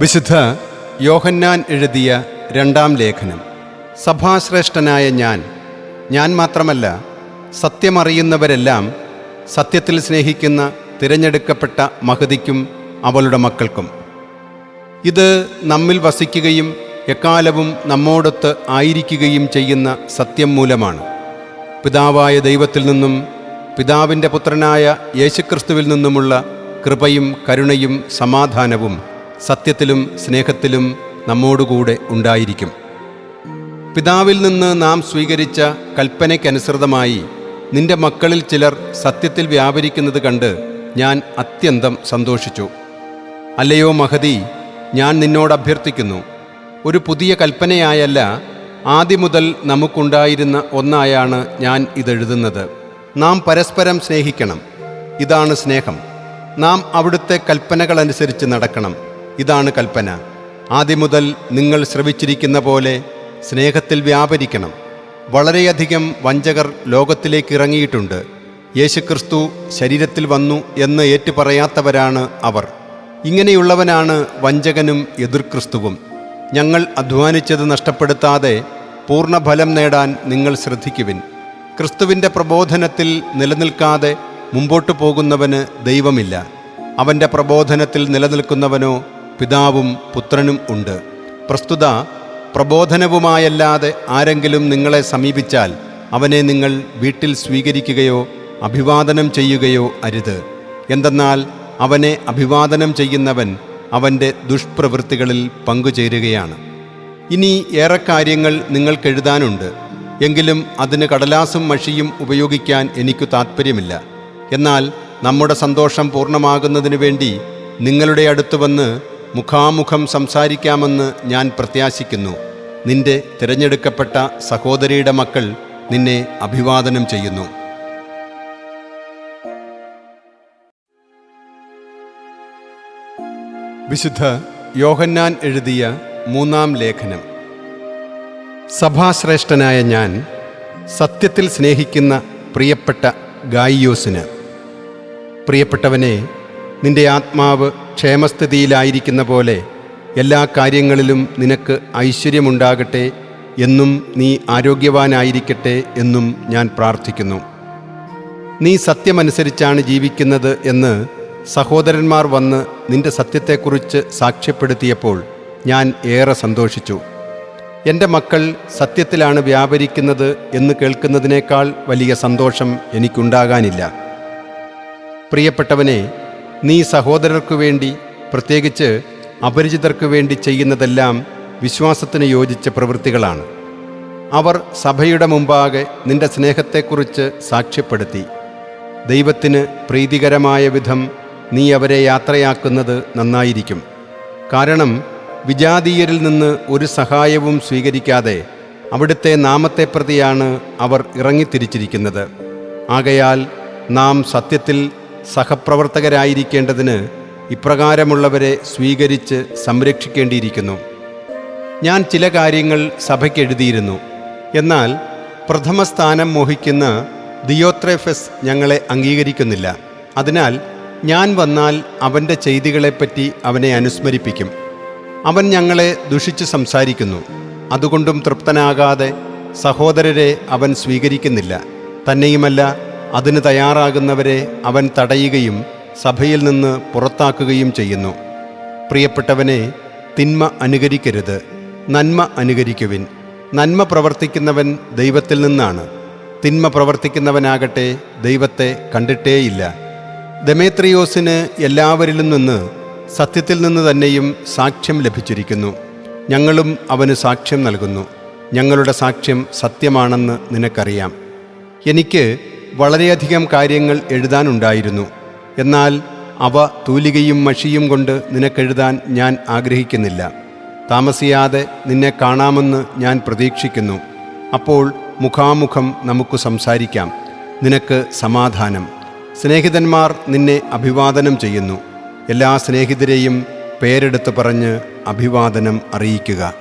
വിശുദ്ധ യോഹന്നാൻ എഴുതിയ രണ്ടാം ലേഖനം. സഭാശ്രേഷ്ഠനായ ഞാൻ ഞാൻ മാത്രമല്ല സത്യമറിയുന്നവരെല്ലാം സത്യത്തിൽ സ്നേഹിക്കുന്ന തിരഞ്ഞെടുക്കപ്പെട്ട മഹതിക്കും അവളുടെ മക്കൾക്കും. ഇത് നമ്മിൽ വസിക്കുകയും എക്കാലവും നമ്മോടൊത്ത് ആയിരിക്കുകയും ചെയ്യുന്ന സത്യം മൂലമാണ്. പിതാവായ ദൈവത്തിൽ നിന്നും പിതാവിന്റെ പുത്രനായ യേശുക്രിസ്തുവിൽ നിന്നുമുള്ള കൃപയും കരുണയും സമാധാനവും സത്യത്തിലും സ്നേഹത്തിലും നമ്മോടുകൂടെ ഉണ്ടായിരിക്കും. പിതാവിൽ നിന്ന് നാം സ്വീകരിച്ച കൽപ്പനയ്ക്കനുസൃതമായി നിന്റെ മക്കളിൽ ചിലർ സത്യത്തിൽ വ്യാപരിക്കുന്നത് കണ്ട് ഞാൻ അത്യന്തം സന്തോഷിച്ചു. അല്ലയോ മഹതി ഞാൻ നിന്നോട് അഭ്യർത്ഥിക്കുന്നു ഒരു പുതിയ കൽപ്പനയായല്ല ആദ്യം മുതൽ നമുക്കുണ്ടായിരുന്ന ഒന്നായാണ് ഞാൻ ഇതെഴുതുന്നത്. നാം പരസ്പരം സ്നേഹിക്കണം ഇതാണ് സ്നേഹം. നാം അവിടുത്തെ കൽപ്പനകളനുസരിച്ച് നടക്കണം. ഇതാണ് കൽപ്പന. ആദ്യം മുതൽ നിങ്ങൾ ശ്രവിച്ചിരിക്കുന്ന പോലെ സ്നേഹത്തിൽ വ്യാപരിക്കണം. വളരെയധികം വഞ്ചകർ ലോകത്തിലേക്ക് ഇറങ്ങിയിട്ടുണ്ട്. യേശുക്രിസ്തു ശരീരത്തിൽ വന്നു എന്ന് ഏറ്റുപറയാത്തവരാണ് അവർ. ഇങ്ങനെയുള്ളവനാണ് വഞ്ചകനും എതിർക്രിസ്തുവും. ഞങ്ങൾ അധ്വാനിച്ചത് നഷ്ടപ്പെടുത്താതെ പൂർണഫലം നേടാൻ നിങ്ങൾ ശ്രദ്ധിക്കുവിൻ. ക്രിസ്തുവിന്റെ പ്രബോധനത്തിൽ നിലനിൽക്കാതെ മുമ്പോട്ടു പോകുന്നവന് ദൈവമില്ല. അവന്റെ പ്രബോധനത്തിൽ നിലനിൽക്കുന്നവനോ പിതാവും പുത്രനും ഉണ്ട്. പ്രസ്തുത പ്രബോധനവുമായല്ലാതെ ആരെങ്കിലും നിങ്ങളെ സമീപിച്ചാൽ അവനെ നിങ്ങൾ വീട്ടിൽ സ്വീകരിക്കുകയോ അഭിവാദനം ചെയ്യുകയോ അരുത്. എന്തെന്നാൽ അവനെ അഭിവാദനം ചെയ്യുന്നവൻ അവന്റെ ദുഷ്പ്രവൃത്തികളിൽ പങ്കുചേരുകയാണ്. ഇനി ഏറെ കാര്യങ്ങൾ നിങ്ങൾക്കെഴുതാനുണ്ട്. എങ്കിലും അതിന് കടലാസും മഷിയും ഉപയോഗിക്കാൻ എനിക്കു താൽപ്പര്യമില്ല എന്നാൽ നമ്മുടെ സന്തോഷം പൂർണമാകുന്നതിനു വേണ്ടി നിങ്ങളുടെ അടുത്ത് വന്ന് മുഖാമുഖം സംസാരിക്കാമെന്ന് ഞാൻ പ്രത്യാശിക്കുന്നു. നിന്റെ തിരഞ്ഞെടുക്കപ്പെട്ട സഹോദരിയുടെ മക്കൾ നിന്നെ അഭിവാദനം ചെയ്യുന്നു. വിശുദ്ധ യോഹന്നാൻ എഴുതിയ മൂന്നാം ലേഖനം. സഭാശ്രേഷ്ഠനായ ഞാൻ സത്യത്തിൽ സ്നേഹിക്കുന്ന പ്രിയപ്പെട്ട ഗായിയോസിന്. പ്രിയപ്പെട്ടവനെ നിന്റെ ആത്മാവ് ക്ഷേമസ്ഥിതിയിലായിരിക്കുന്ന പോലെ എല്ലാ കാര്യങ്ങളിലും നിനക്ക് ഐശ്വര്യമുണ്ടാകട്ടെ എന്നും നീ ആരോഗ്യവാനായിരിക്കട്ടെ എന്നും ഞാൻ പ്രാർത്ഥിക്കുന്നു. നീ സത്യമനുസരിച്ചാണ് ജീവിക്കുന്നത് എന്ന് സഹോദരന്മാർ വന്ന് നിന്റെ സത്യത്തെക്കുറിച്ച് സാക്ഷ്യപ്പെടുത്തിയപ്പോൾ ഞാൻ ഏറെ സന്തോഷിച്ചു. എന്റെ മക്കൾ സത്യത്തിലാണ് വ്യാപരിക്കുന്നത് എന്ന് കേൾക്കുന്നതിനേക്കാൾ വലിയ സന്തോഷം എനിക്കുണ്ടാകാനില്ല. പ്രിയപ്പെട്ടവനെ നീ സഹോദരർക്കു വേണ്ടി പ്രത്യേകിച്ച് അപരിചിതർക്കു വേണ്ടി ചെയ്യുന്നതെല്ലാം വിശ്വാസത്തിന് യോജിച്ച പ്രവൃത്തികളാണ്. അവർ സഭയുടെ മുമ്പാകെ നിന്റെ സ്നേഹത്തെക്കുറിച്ച് സാക്ഷ്യപ്പെടുത്തി. ദൈവത്തിന് പ്രീതികരമായ വിധം നീ അവരെ യാത്രയാക്കുന്നത് നന്നായിരിക്കും. കാരണം വിജാതീയരിൽ നിന്ന് ഒരു സഹായവും സ്വീകരിക്കാതെ അവിടുത്തെ നാമത്തെ പ്രതിയാണ് അവർ ഇറങ്ങിത്തിരിച്ചിരിക്കുന്നത്. ആകയാൽ നാം സത്യത്തിൽ സഹപ്രവർത്തകരായിരിക്കേണ്ടതിന് ഇപ്രകാരമുള്ളവരെ സ്വീകരിച്ച് സംരക്ഷിക്കേണ്ടിയിരിക്കുന്നു. ഞാൻ ചില കാര്യങ്ങൾ സഭയ്ക്ക് എഴുതിയിരുന്നു. എന്നാൽ പ്രഥമ സ്ഥാനം മോഹിക്കുന്ന ദിയോത്രേഫസ് ഞങ്ങളെ അംഗീകരിക്കുന്നില്ല. അതിനാൽ ഞാൻ വന്നാൽ അവന്റെ ചെയ്തികളെപ്പറ്റി അവനെ അനുസ്മരിപ്പിക്കും. അവൻ ഞങ്ങളെ ദുഷിച്ച് സംസാരിക്കുന്നു. അതുകൊണ്ടും തൃപ്തനാകാതെ സഹോദരരെ അവൻ സ്വീകരിക്കുന്നില്ല. തന്നെയുമല്ല അതിന് തയ്യാറാകുന്നവരെ അവൻ തടയുകയും സഭയിൽ നിന്ന് പുറത്താക്കുകയും ചെയ്യുന്നു. പ്രിയപ്പെട്ടവനെ തിന്മ അനുകരിക്കരുത്. നന്മ അനുകരിക്കുവിൻ. നന്മ പ്രവർത്തിക്കുന്നവൻ ദൈവത്തിൽ നിന്നാണ്. തിന്മ പ്രവർത്തിക്കുന്നവനാകട്ടെ ദൈവത്തെ കണ്ടിട്ടേയില്ല. ദമേത്രിയോസിന് എല്ലാവരിലും നിന്ന് സത്യത്തിൽ നിന്ന് തന്നെയും സാക്ഷ്യം ലഭിച്ചിരിക്കുന്നു. ഞങ്ങളും അവന് സാക്ഷ്യം നൽകുന്നു. ഞങ്ങളുടെ സാക്ഷ്യം സത്യമാണെന്ന് നിനക്കറിയാം. എനിക്ക് വളരെയധികം കാര്യങ്ങൾ എഴുതാനുണ്ടായിരുന്നു. എന്നാൽ അവ തൂലികയും മഷിയും കൊണ്ട് നിനക്കെഴുതാൻ ഞാൻ ആഗ്രഹിക്കുന്നില്ല. താമസിയാതെ നിന്നെ കാണാമെന്ന് ഞാൻ പ്രതീക്ഷിക്കുന്നു. അപ്പോൾ മുഖാമുഖം നമുക്ക് സംസാരിക്കാം. നിനക്ക് സമാധാനം. സ്നേഹിതന്മാർ നിന്നെ അഭിവാദനം ചെയ്യുന്നു. എല്ലാ സ്നേഹിതരെയും പേരെടുത്ത് പറഞ്ഞ് അഭിവാദനം അറിയിക്കുക.